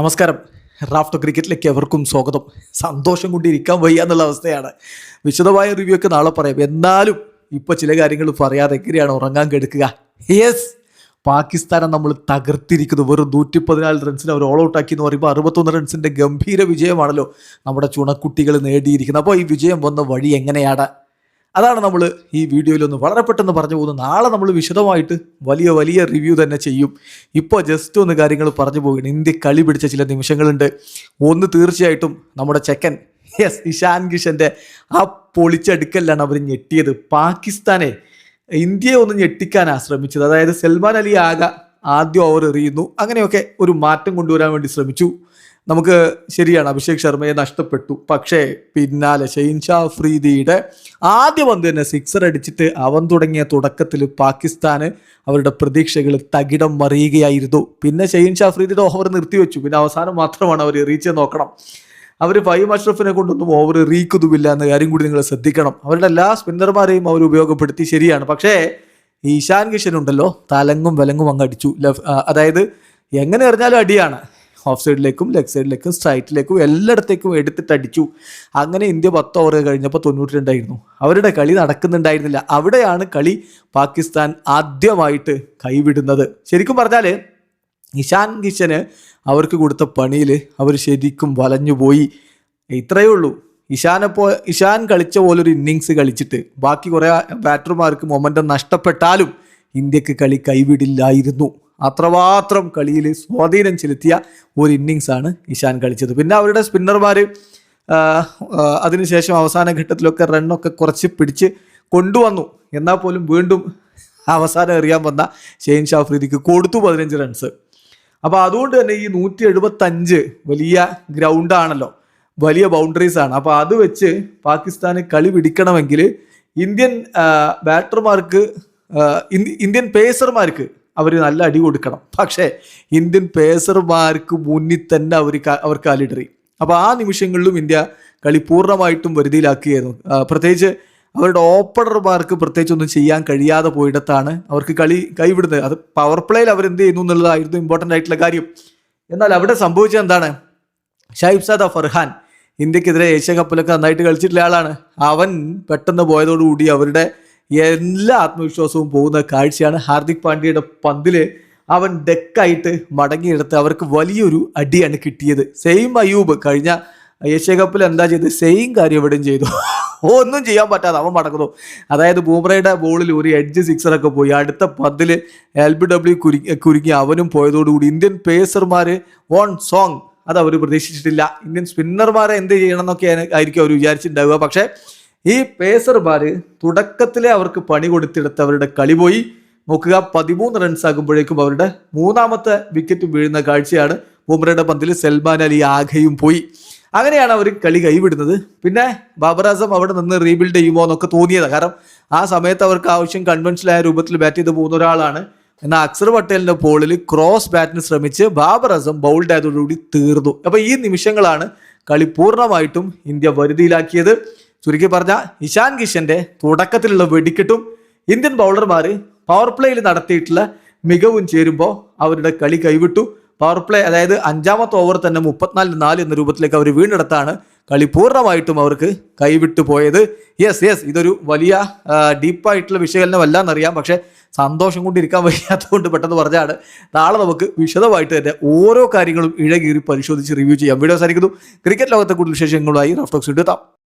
നമസ്കാരം. റാഫ്റ്റ് ക്രിക്കറ്റിലേക്ക് എവർക്കും സ്വാഗതം. സന്തോഷം കൊണ്ട് ഇരിക്കാൻ വയ്യ എന്നുള്ള അവസ്ഥയാണ്. വിശദമായ റിവ്യൂ ഒക്കെ നാളെ പറയാം. എന്നാലും ഇപ്പോൾ ചില കാര്യങ്ങൾ പറയാതെ എങ്ങനെയാണ് ഉറങ്ങാൻ കെടുക്കുക? യെസ് പാകിസ്ഥാനെ നമ്മൾ തകർത്തിരിക്കുന്നു. വെറും നൂറ്റി പതിനാല് റൺസിന് അവർ ഓൾ ഔട്ട് ആക്കി എന്ന് പറയുമ്പോൾ അറുപത്തൊന്ന് റൺസിന്റെ ഗംഭീര വിജയമാണല്ലോ നമ്മുടെ ചുണക്കുട്ടികൾ നേടിയിരിക്കുന്നത്. അപ്പോൾ ഈ വിജയം വന്ന വഴി എങ്ങനെയാണ്? അതാണ് നമ്മൾ ഈ വീഡിയോയിൽ ഒന്ന് വളരെ പെട്ടെന്ന് പറഞ്ഞു പോകുന്നത്. നാളെ നമ്മൾ വിശദമായിട്ട് വലിയ വലിയ റിവ്യൂ തന്നെ ചെയ്യും. ഇപ്പോൾ ജസ്റ്റ് ഒന്ന് കാര്യങ്ങൾ പറഞ്ഞു പോകും ഇന്ത്യ കളി പിടിച്ച ചില നിമിഷങ്ങളുണ്ട്. ഒന്ന് തീർച്ചയായിട്ടും നമ്മുടെ ചെക്കൻ യെസ് ഇഷാൻ കിഷന്റെ ആ പൊളിച്ചടുക്കലാണ് അവർ ഞെട്ടിയത്. പാകിസ്ഥാനെ ഇന്ത്യയെ ഒന്ന് ഞെട്ടിക്കാനാണ് ശ്രമിച്ചത് അതായത് സൽമാൻ അലി ആക ആദ്യം ഓവർ എറിയുന്നു. അങ്ങനെയൊക്കെ ഒരു മാറ്റം കൊണ്ടുവരാൻ വേണ്ടി ശ്രമിച്ചു. നമുക്ക് ശരിയാണ് അഭിഷേക് ശർമ്മയെ നഷ്ടപ്പെട്ടു. പക്ഷേ പിന്നാലെ ഷെയ്ൻഷാ ഫ്രീദിയുടെ ആദ്യ പന്ത് തന്നെ സിക്സർ അടിച്ചിട്ട് അവൻ തുടങ്ങിയ തുടക്കത്തിൽ പാകിസ്ഥാന് അവരുടെ പ്രതീക്ഷകൾ തകിടം മറിയുകയായിരുന്നു. പിന്നെ ഷെയ്ൻഷാ ഫ്രീദിയുടെ ഓവർ നിർത്തിവെച്ചു. പിന്നെ അവസാനം മാത്രമാണ് അവർ റീച്ച് നോക്കണം. അവർ ഫൈവ് അഷ്റഫിനെ കൊണ്ടൊന്നും ഓവർ റീക്കുതുമില്ല എന്ന കാര്യം കൂടി നിങ്ങൾ ശ്രദ്ധിക്കണം. അവരുടെ എല്ലാ സ്പിന്നർമാരെയും അവർ ഉപയോഗപ്പെടുത്തി ശരിയാണ്. പക്ഷേ ഈശാൻ കിഷൻ ഉണ്ടല്ലോ തലങ്ങും വിലങ്ങും അങ്ങ് അടിച്ചു. അതായത് എങ്ങനെ എറിഞ്ഞാലും അടിയാണ്. ഓഫ് സൈഡിലേക്കും ലെഗ് സൈഡിലേക്കും സ്ട്രൈറ്റിലേക്കും എല്ലായിടത്തേക്കും എടുത്തിട്ട് അടിച്ചു. അങ്ങനെ ഇന്ത്യ പത്ത് ഓവർ കഴിഞ്ഞപ്പോൾ തൊണ്ണൂറ്റി രണ്ടായിരുന്നു അവരുടെ കളി നടക്കുന്നുണ്ടായിരുന്നില്ല. അവിടെയാണ് കളി പാകിസ്ഥാൻ ആദ്യമായിട്ട് കൈവിടുന്നത്. ശരിക്കും പറഞ്ഞാൽ ഇഷാൻ കിഷന് അവർക്ക് കൊടുത്ത പണിയിൽ അവർ ശരിക്കും വലഞ്ഞുപോയി ഇത്രയേ ഉള്ളൂ. ഇഷാനെ പോ ഇഷാൻ കളിച്ച പോലൊരു ഇന്നിങ്സ് കളിച്ചിട്ട്. ബാക്കി കുറേ ബാറ്റർമാർക്ക് മൊമെന്റം നഷ്ടപ്പെട്ടാലും ഇന്ത്യയ്ക്ക് കളി കൈവിടില്ലായിരുന്നു. അത്രമാത്രം കളിയിൽ സ്വാധീനം ചെലുത്തിയ ഒരു ഇന്നിങ്സ് ആണ് ഇഷാൻ കളിച്ചത്. പിന്നെ അവരുടെ സ്പിന്നർമാർ അതിനുശേഷം അവസാന ഘട്ടത്തിലൊക്കെ റണ്ണൊക്കെ കുറച്ച് പിടിച്ച് കൊണ്ടുവന്നു. എന്നാൽ പോലും വീണ്ടും അവസാനം എറിയാൻ വന്ന ഷെയ്ൻ ഷാഫ്രീദിക്ക് കൊടുത്തു പതിനഞ്ച് റൺസ്. അപ്പോൾ അതുകൊണ്ട് തന്നെ ഈ നൂറ്റി എഴുപത്തഞ്ച് വലിയ ഗ്രൗണ്ടാണല്ലോ. വലിയ ബൗണ്ടറീസ് ആണ്. അപ്പോൾ അത് വെച്ച് പാകിസ്ഥാന് കളി പിടിക്കണമെങ്കിൽ ഇന്ത്യൻ ബാറ്റർമാർക്ക് ഇന്ത്യൻ പേസർമാർക്ക് അവർ നല്ല അടി കൊടുക്കണം. പക്ഷേ ഇന്ത്യൻ പേസർമാർക്ക് മുന്നിൽ തന്നെ അവർ അവർ കാലിടറി. അപ്പോൾ ആ നിമിഷങ്ങളിലും ഇന്ത്യ കളി പൂർണമായിട്ടും വരുതിയിലാക്കുകയായിരുന്നു. പ്രത്യേകിച്ച് അവരുടെ ഓപ്പണർമാർക്ക് പ്രത്യേകിച്ച് ഒന്നും ചെയ്യാൻ കഴിയാതെ പോയിടത്താണ് അവർക്ക് കളി കൈവിടുന്നത്. അത് പവർ പ്ലേയിൽ അവരെന്ത് ചെയ്യുന്നു എന്നുള്ളതായിരുന്നു ഇമ്പോർട്ടന്റ് ആയിട്ടുള്ള കാര്യം. എന്നാൽ അവിടെ സംഭവിച്ചത് എന്താണ്? ഷൈബ് സാദ ഫർഹാൻ ഇന്ത്യക്കെതിരെ ഏഷ്യ കപ്പിലൊക്കെ നന്നായിട്ട് കളിച്ചിട്ടുള്ള ആളാണ്. അവൻ പെട്ടെന്ന് പോയതോടുകൂടി അവരുടെ എല്ലാ ആത്മവിശ്വാസവും പോകുന്ന കാഴ്ചയാണ് ഹാർദിക് പാണ്ഡ്യയുടെ പന്തിൽ. അവൻ ഡെക്കായിട്ട് മടങ്ങിയെടുത്ത് അവർക്ക് വലിയൊരു അടിയാണ് കിട്ടിയത്. സെയിം അയൂബ് കഴിഞ്ഞ ഏഷ്യ കപ്പിൽ എന്താ ചെയ്ത്? സെയിം കാര്യം ഇവിടെയും ചെയ്തു. ഒന്നും ചെയ്യാൻ പറ്റാതെ അവൻ മടങ്ങുന്നു. അതായത് ബൂമറയുടെ ബോളിൽ ഒരു എഡ്ജ് സിക്സറൊക്കെ പോയി. അടുത്ത പന്തിൽ എൽ ബി ഡബ്ല്യു കുരുങ്ങി കുരുങ്ങി അവനും പോയതോടുകൂടി ഇന്ത്യൻ പേസർമാർ വൺ സോങ്. അത് അവർ പ്രതീക്ഷിച്ചിട്ടില്ല. ഇന്ത്യൻ സ്പിന്നർമാരെ എന്ത് ചെയ്യണം എന്നൊക്കെ ആയിരിക്കും അവർ വിചാരിച്ചിട്ടുണ്ടാവുക. പക്ഷേ ഈ പേസർമാർ തുടക്കത്തിലെ അവർക്ക് പണി കൊടുത്തെടുത്ത് അവരുടെ കളി പോയി. നോക്കുക പതിമൂന്ന് റൺസ് ആകുമ്പോഴേക്കും അവരുടെ മൂന്നാമത്തെ വിക്കറ്റ് വീഴുന്ന കാഴ്ചയാണ്. ബുംറയുടെ പന്തിൽ സൽമാൻ അലി ആകെയും പോയി. അങ്ങനെയാണ് അവർ കളി കൈവിടുന്നത്. പിന്നെ ബാബർ ആസം അവിടെ നിന്ന് റീബിൽഡ് ചെയ്യുമോ എന്നൊക്കെ തോന്നിയത്. കാരണം ആ സമയത്ത് അവർക്ക് ആവശ്യം കൺവെൻഷനായ രൂപത്തിൽ ബാറ്റ് ചെയ്ത് പോകുന്ന ഒരാളാണ്. എന്നാൽ അക്സർ പട്ടേലിന്റെ പോളിൽ ക്രോസ് ബാറ്റിന് ശ്രമിച്ച് ബാബർ അസം ബൗൾഡ് ആയതോടുകൂടി തീർന്നു. അപ്പൊ ഈ നിമിഷങ്ങളാണ് കളി പൂർണമായിട്ടും ഇന്ത്യ വരുതിയിലാക്കിയത്. ചുരുക്കി പറഞ്ഞ ഇഷാൻ കിഷന്റെ തുടക്കത്തിലുള്ള വെടിക്കെട്ടും ഇന്ത്യൻ ബൗളർമാർ പവർ പ്ലേയിൽ നടത്തിയിട്ടുള്ള മികവും ചേരുമ്പോൾ അവരുടെ കളി കൈവിട്ടു. പവർ പ്ലേ അതായത് അഞ്ചാമത്തെ ഓവർ തന്നെ മുപ്പത്തിനാലിന് നാല് എന്ന രൂപത്തിലേക്ക് അവർ വീണ്ടെടുത്താണ് കളി പൂർണമായിട്ടും അവർക്ക് കൈവിട്ടു പോയത്. യെസ് യെസ് ഇതൊരു വലിയ ഡീപ്പായിട്ടുള്ള വിശകലനമല്ല എന്നറിയാം പക്ഷേ സന്തോഷം കൊണ്ടിരിക്കാൻ വയ്യാത്തതുകൊണ്ട് പെട്ടെന്ന് പറഞ്ഞാണ് നാളെ നമുക്ക് വിശദമായിട്ട് തന്നെ ഓരോ കാര്യങ്ങളും ഇഴകീറി പരിശോധിച്ച് റിവ്യൂ ചെയ്യാം. വീഡിയോ സാധിക്കുന്നു ക്രിക്കറ്റ് ലോകത്തെ കൂടുതൽ വിശേഷങ്ങളുമായി റഫ്റ്റോക്സ് എടുത്താം